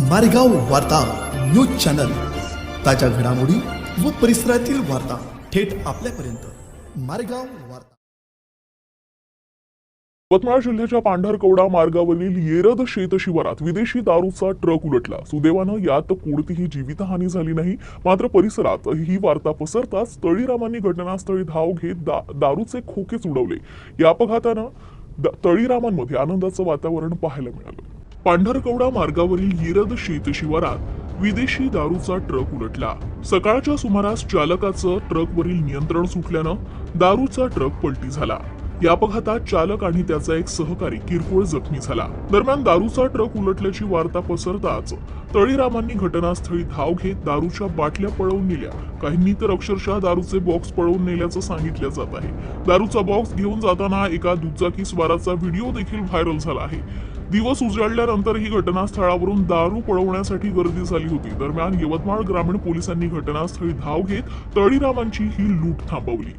मारेगाव वार्ता news channel. ताज्या घडामोडी व परिसरातील वार्ता थेट आपल्यापर्यंत. मारेगाव वार्ता. यवतमाळ जिल्ह्याच्या पांढरकवडा मार्गावरील येरद शेत शिवारात विदेशी दारूचा ट्रक उलटला. सुदैवानं यात कोणतीही जीवितहानी झाली नाही. मात्र परिसरात ही वार्ता पसरताच तळीरामांनी घटनास्थळी धाव घेत दा, दारूचे खोकेच उडवले. या अपघातानं द- तळीरामांमध्ये आनंदाचं वातावरण पाहायला मिळालं. पांढरकवडा मार्गावरील हिरद शेत शिवारात विदेशी दारूचा ट्रक उलटला. सकाळच्या सुमारास चालकाचं ट्रकवरील नियंत्रण सुटल्यानं दारूचा ट्रक पलटी झाला. या अपघातात चालक आणि त्याचा एक सहकारी किरकोळ जखमी झाला. दरम्यान दारूचा ट्रक उलटल्याची वार्ता पसरताच तळीरामांनी घटनास्थळी धाव घेत दारूच्या बाटल्या पळवून नेल्या. काहींनी तर अक्षरशः दारूचे बॉक्स पळवून नेल्याचं सांगितलं जात आहे. दारूचा बॉक्स घेऊन जाताना एका दुचाकी स्वाराचा व्हिडिओ देखील व्हायरल झाला आहे. दिवस उजाडल्यानंतर ही घटनास्थळावरून दारू पळवण्यासाठी गर्दी झाली होती. दरम्यान यवतमाळ ग्रामीण पोलिसांनी घटनास्थळी धाव घेत तळीरामांची ही लूट थांबवली.